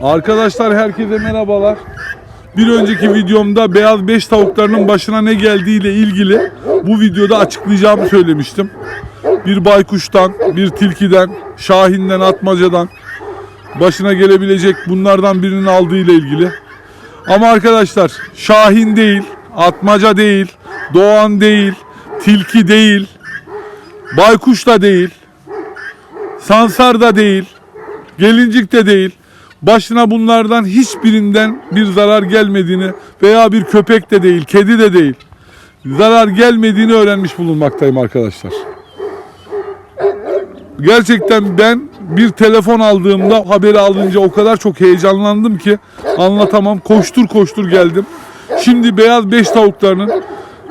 Arkadaşlar herkese merhabalar. Bir önceki videomda beyaz beş tavuklarının başına ne geldiğiyle ilgili bu videoda açıklayacağımı söylemiştim. Bir baykuştan, bir tilkiden, şahinden, atmacadan başına gelebilecek bunlardan birinin aldığı ile ilgili. Ama arkadaşlar şahin değil, atmaca değil, doğan değil, tilki değil, baykuş da değil, sansar da değil, gelincik de değil. Başına bunlardan hiçbirinden bir zarar gelmediğini veya bir köpek de değil, kedi de değil. Zarar gelmediğini öğrenmiş bulunmaktayım arkadaşlar. Gerçekten ben bir telefon aldığımda haberi alınca o kadar çok heyecanlandım ki anlatamam. Koştur koştur geldim. Şimdi beyaz beş tavuklarının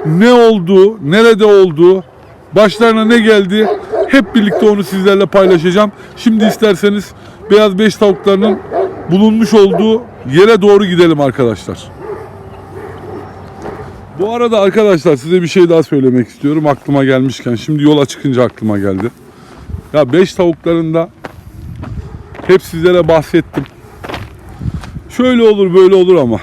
ne olduğu, nerede olduğu, başlarına ne geldi hep birlikte onu sizlerle paylaşacağım. Şimdi isterseniz beyaz beş tavuklarının bulunmuş olduğu yere doğru gidelim arkadaşlar. Bu arada arkadaşlar size bir şey daha söylemek istiyorum aklıma gelmişken. Şimdi yola çıkınca aklıma geldi. Ya beş tavuklarında hep sizlere bahsettim. Şöyle olur böyle olur ama.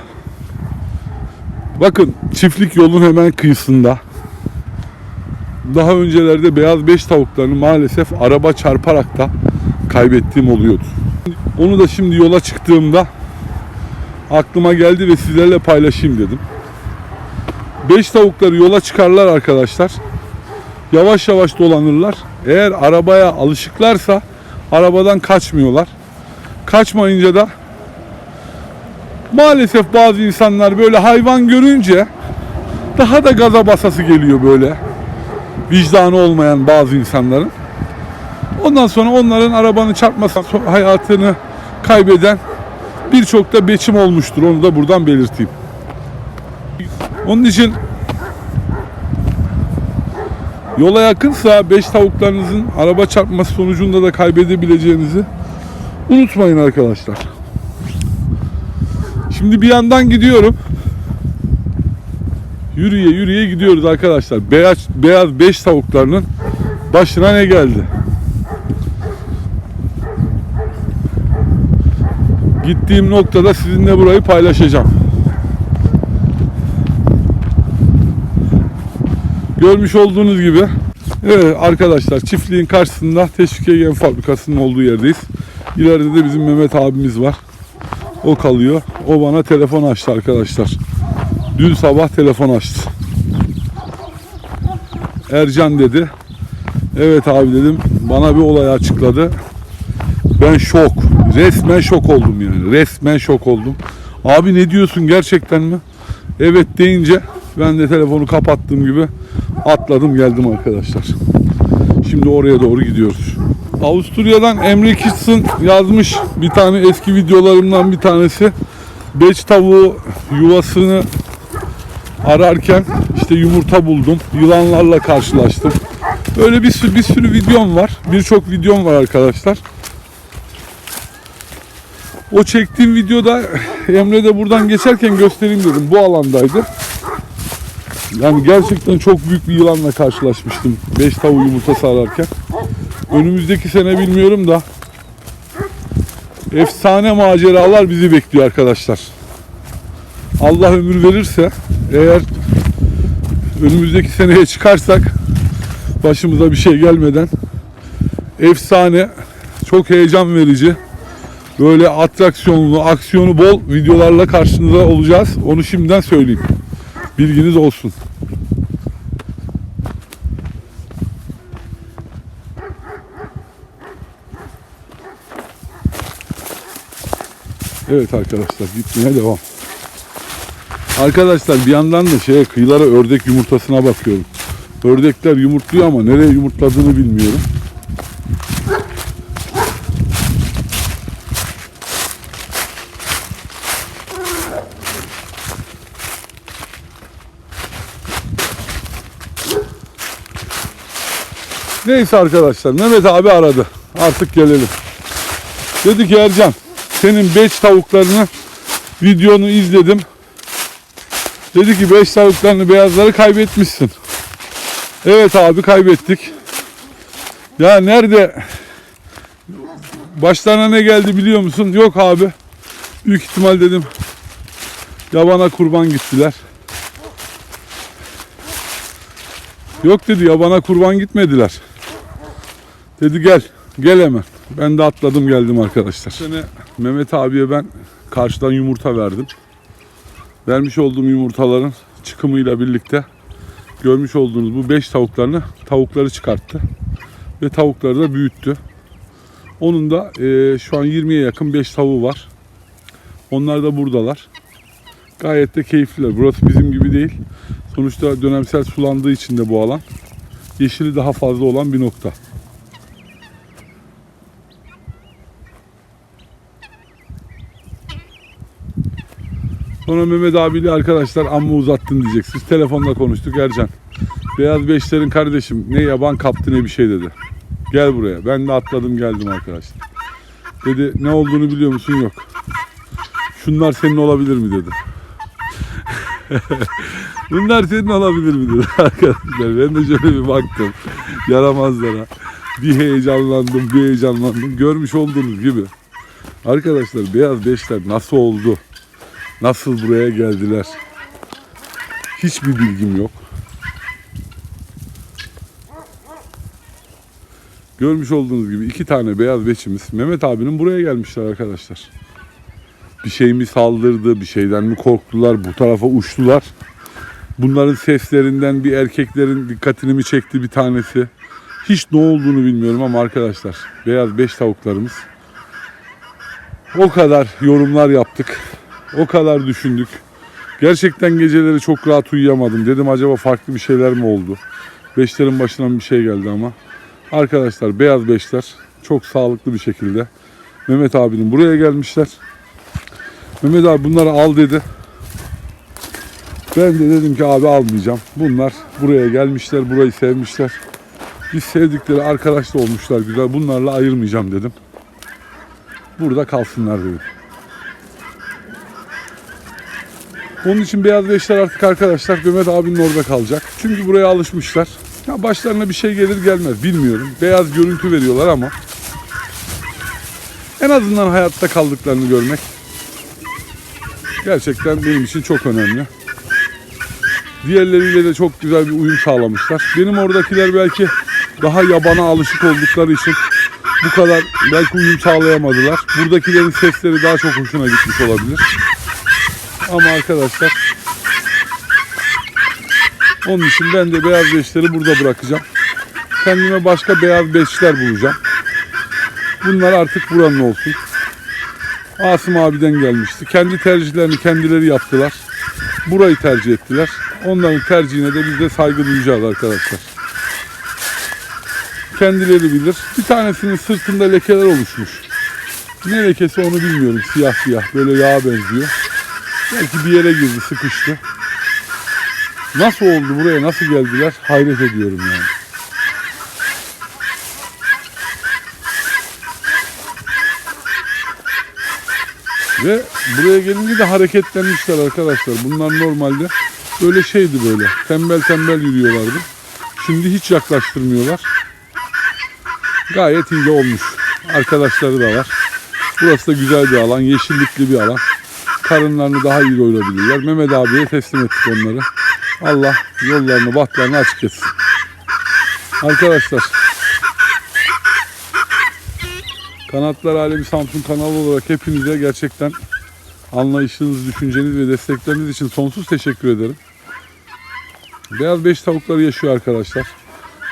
Bakın çiftlik yolun hemen kıyısında. Daha öncelerde beyaz beş tavuklarını maalesef araba çarparak da kaybettiğim oluyordu. Onu da şimdi yola çıktığımda aklıma geldi ve sizlerle paylaşayım dedim. Beş tavukları yola çıkarlar arkadaşlar. Yavaş yavaş dolanırlar. Eğer arabaya alışıklarsa arabadan kaçmıyorlar. Kaçmayınca da maalesef bazı insanlar böyle hayvan görünce daha da gaza basası geliyor böyle. Vicdanı olmayan bazı insanların. Ondan sonra onların arabanın çarpması hayatını kaybeden birçok da beçim olmuştur. Onu da buradan belirteyim. Onun için yola yakınsa beş tavuklarınızın araba çarpması sonucunda da kaybedebileceğinizi unutmayın arkadaşlar. Şimdi bir yandan gidiyorum. Yürüye yürüye gidiyoruz arkadaşlar. Beyaz beyaz beş tavuklarının başına ne geldi? Gittiğim noktada sizinle burayı paylaşacağım. Görmüş olduğunuz gibi Evet arkadaşlar çiftliğin karşısında Teşvik Egen fabrikasının olduğu yerdeyiz. İleride de bizim Mehmet abimiz var. O kalıyor. O bana telefon açtı arkadaşlar. Dün sabah telefon açtı. Ercan dedi. Evet abi dedim. Bana bir olay açıkladı. Ben şok. Resmen şok oldum yani. Resmen şok oldum. Abi ne diyorsun gerçekten mi? Evet deyince ben de telefonu kapattığım gibi atladım geldim arkadaşlar. Şimdi oraya doğru gidiyoruz. Avusturya'dan Emre Kitson yazmış bir tane eski videolarımdan bir tanesi. Beç tavuğu yuvasını ararken işte yumurta buldum. Yılanlarla karşılaştım. Böyle bir sürü, bir sürü videom var. Birçok videom var arkadaşlar. O çektiğim videoda Emre de buradan geçerken göstereyim dedim. Bu alandaydı. Yani gerçekten çok büyük bir yılanla karşılaşmıştım. 5 tavuğu yumurtası ararken. Önümüzdeki sene bilmiyorum da efsane maceralar bizi bekliyor arkadaşlar. Allah ömür verirse eğer önümüzdeki seneye çıkarsak başımıza bir şey gelmeden efsane çok heyecan verici böyle atraksiyonlu, aksiyonu bol videolarla karşınızda olacağız. Onu şimdiden söyleyeyim. Bilginiz olsun. Evet arkadaşlar gitmeye devam. Arkadaşlar bir yandan da şeye kıyılara ördek yumurtasına bakıyorum. Ördekler yumurtluyor ama nereye yumurtladığını bilmiyorum. Neyse arkadaşlar Mehmet abi aradı. Artık gelelim. Dedi ki Ercan senin 5 tavuklarını videonu izledim. Dedi ki 5 tavuklarını beyazları kaybetmişsin. Evet abi kaybettik. Ya nerede başlarına ne geldi biliyor musun? Yok abi. Büyük ihtimal dedim yabana kurban gittiler. Yok dedi yabana kurban gitmediler. Dedi gel. Gel hemen. Ben de atladım geldim arkadaşlar. Sene Mehmet abiye ben karşıdan yumurta verdim. Vermiş olduğum yumurtaların çıkımıyla birlikte görmüş olduğunuz bu 5 tavuklarını tavukları çıkarttı. Ve tavukları da büyüttü. Onun da eee, şu an 20'ye yakın 5 tavuğu var. Onlar da buradalar. Gayet de keyifliler. Burası bizim gibi değil. Sonuçta dönemsel sulandığı için de bu alan. Yeşili daha fazla olan bir nokta. Sonra Mehmet abiyle arkadaşlar amma uzattın diyeceksiniz. Telefonla konuştuk Ercan. Beyaz beşlerin kardeşim ne yaban kaptı ne bir şey dedi. Gel buraya. Ben de atladım geldim arkadaşlar. Dedi ne olduğunu biliyor musun? Yok. Şunlar senin olabilir mi dedi. Bunlar senin olabilir mi dedi arkadaşlar. Ben de şöyle bir baktım. Yaramazlara. Bir heyecanlandım, bir heyecanlandım. Görmüş olduğunuz gibi. Arkadaşlar beyaz beşler nasıl oldu? Nasıl buraya geldiler? Hiçbir bilgim yok. Görmüş olduğunuz gibi iki tane beyaz beçimiz Mehmet abinin buraya gelmişler arkadaşlar. Bir şey mi saldırdı, bir şeyden mi korktular, bu tarafa uçtular. Bunların seslerinden bir erkeklerin dikkatini mi çekti bir tanesi. Hiç ne olduğunu bilmiyorum ama arkadaşlar beyaz beş tavuklarımız o kadar yorumlar yaptık. O kadar düşündük. Gerçekten geceleri çok rahat uyuyamadım. Dedim acaba farklı bir şeyler mi oldu? Beşlerin başına bir şey geldi ama. Arkadaşlar beyaz beşler çok sağlıklı bir şekilde Mehmet abinin buraya gelmişler. Mehmet abi bunları al dedi. Ben de dedim ki abi almayacağım. Bunlar buraya gelmişler, burayı sevmişler. Biz sevdikleri arkadaş da olmuşlar güzel. Bunlarla ayırmayacağım dedim. Burada kalsınlar dedim. Onun için beyaz beşler artık arkadaşlar Mehmet abinin orada kalacak. Çünkü buraya alışmışlar. Ya başlarına bir şey gelir gelmez bilmiyorum. Beyaz görüntü veriyorlar ama en azından hayatta kaldıklarını görmek gerçekten benim için çok önemli. Diğerleriyle de çok güzel bir uyum sağlamışlar. Benim oradakiler belki daha yabana alışık oldukları için bu kadar belki uyum sağlayamadılar. Buradakilerin sesleri daha çok hoşuna gitmiş olabilir. Ama arkadaşlar onun için ben de beyaz beşleri burada bırakacağım. Kendime başka beyaz beşler bulacağım. Bunlar artık buranın olsun. Asım abiden gelmişti. Kendi tercihlerini kendileri yaptılar. Burayı tercih ettiler. Onların tercihine de biz de saygı duyacağız arkadaşlar. Kendileri bilir. Bir tanesinin sırtında lekeler oluşmuş. Ne lekesi onu bilmiyorum. Siyah siyah. Böyle yağa benziyor. Belki bir yere girdi, sıkıştı. Nasıl oldu buraya, nasıl geldiler hayret ediyorum yani. Ve buraya gelince de hareketlenmişler arkadaşlar. Bunlar normalde böyle şeydi böyle. Tembel tembel yürüyorlardı. Şimdi hiç yaklaştırmıyorlar. Gayet iyi olmuş. Arkadaşları da var. Burası da güzel bir alan, yeşillikli bir alan. Karınlarını daha iyi doyurabilirler. Mehmet abiye teslim ettik onları. Allah yollarını, bahtlarını açık etsin. Arkadaşlar Kanatlar Alemi Samsun kanalı olarak hepinize gerçekten anlayışınız, düşünceniz ve destekleriniz için sonsuz teşekkür ederim. Beyaz beş tavukları yaşıyor arkadaşlar.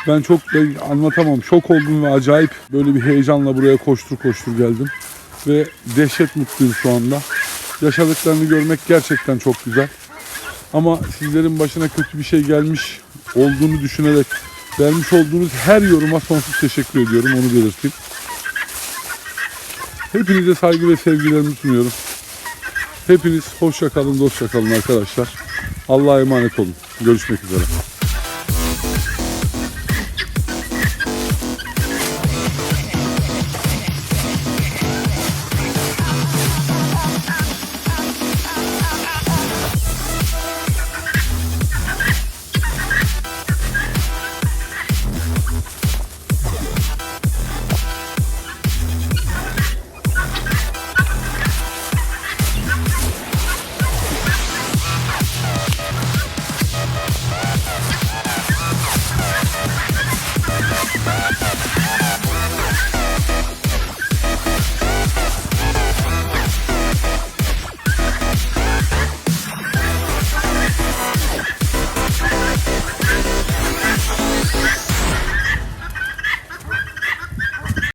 Ben çok da anlatamam. Şok oldum ve acayip böyle bir heyecanla buraya koştur koştur geldim. Ve dehşet mutluyum şu anda. Yaşadıklarını görmek gerçekten çok güzel. Ama sizlerin başına kötü bir şey gelmiş olduğunu düşünerek vermiş olduğunuz her yoruma sonsuz teşekkür ediyorum. Onu belirteyim. Hepinize saygı ve sevgilerimi sunuyorum. Hepiniz hoşça kalın, dostça kalın arkadaşlar. Allah'a emanet olun. Görüşmek üzere.